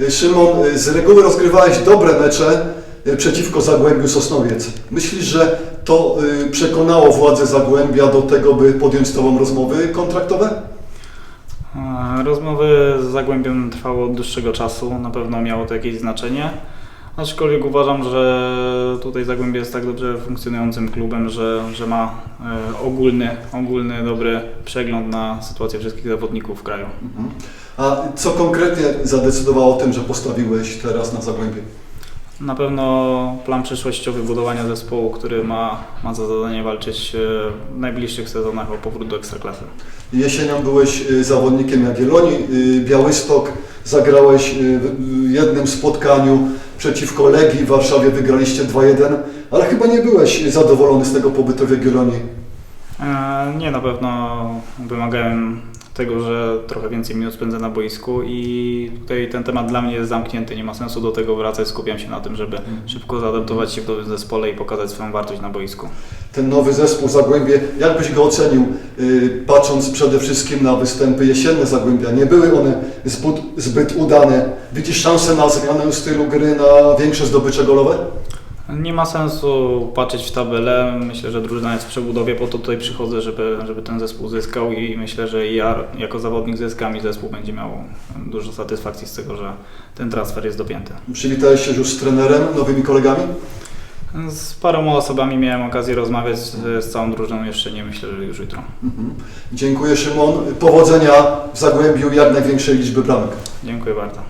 Y, Szymon, y, z reguły rozgrywałeś dobre mecze y, przeciwko Zagłębiu Sosnowiec. Myślisz, że to przekonało władze Zagłębia do tego, by podjąć z Tobą rozmowy kontraktowe? E, Rozmowy z Zagłębiem trwało od dłuższego czasu, na pewno miało to jakieś znaczenie. Aczkolwiek uważam, że tutaj Zagłębie jest tak dobrze funkcjonującym klubem, że, że ma e, ogólny, ogólny dobry przegląd na sytuację wszystkich zawodników w kraju. Mhm. A co konkretnie zadecydowało o tym, że postawiłeś teraz na Zagłębie? Na pewno plan przyszłościowy budowania zespołu, który ma, ma za zadanie walczyć e, w najbliższych sezonach o powrót do Ekstraklasy. Jesienią byłeś y, zawodnikiem Jagiellonii, Białystok, zagrałeś w jednym spotkaniu przeciwko Legii w Warszawie, wygraliście 2-1, ale chyba nie byłeś zadowolony z tego pobytu w Jagiellonii. E, Nie, na pewno wymagałem tego, że trochę więcej minut spędzę na boisku i tutaj ten temat dla mnie jest zamknięty. Nie ma sensu do tego wracać. Skupiam się na tym, żeby szybko zaadaptować się w nowym zespole i pokazać swoją wartość na boisku. Ten nowy zespół Zagłębie, jak byś go ocenił, y, patrząc przede wszystkim na występy jesienne Zagłębia? Nie były one zbyt, zbyt udane. Widzisz szansę na zmianę stylu gry, na większe zdobycze golowe? Nie ma sensu patrzeć w tabelę. Myślę, że drużyna jest w przebudowie, po to tutaj przychodzę, żeby, żeby ten zespół zyskał i myślę, że ja jako zawodnik zyskam i zespół będzie miał dużo satysfakcji z tego, że ten transfer jest dopięty. Przywitałeś się już z trenerem, nowymi kolegami? Z paroma osobami miałem okazję rozmawiać, z, z całą drużyną jeszcze nie myślę, że już jutro. Mhm. Dziękuję Szymon. Powodzenia w Zagłębiu, jak największej liczby bramek. Dziękuję bardzo.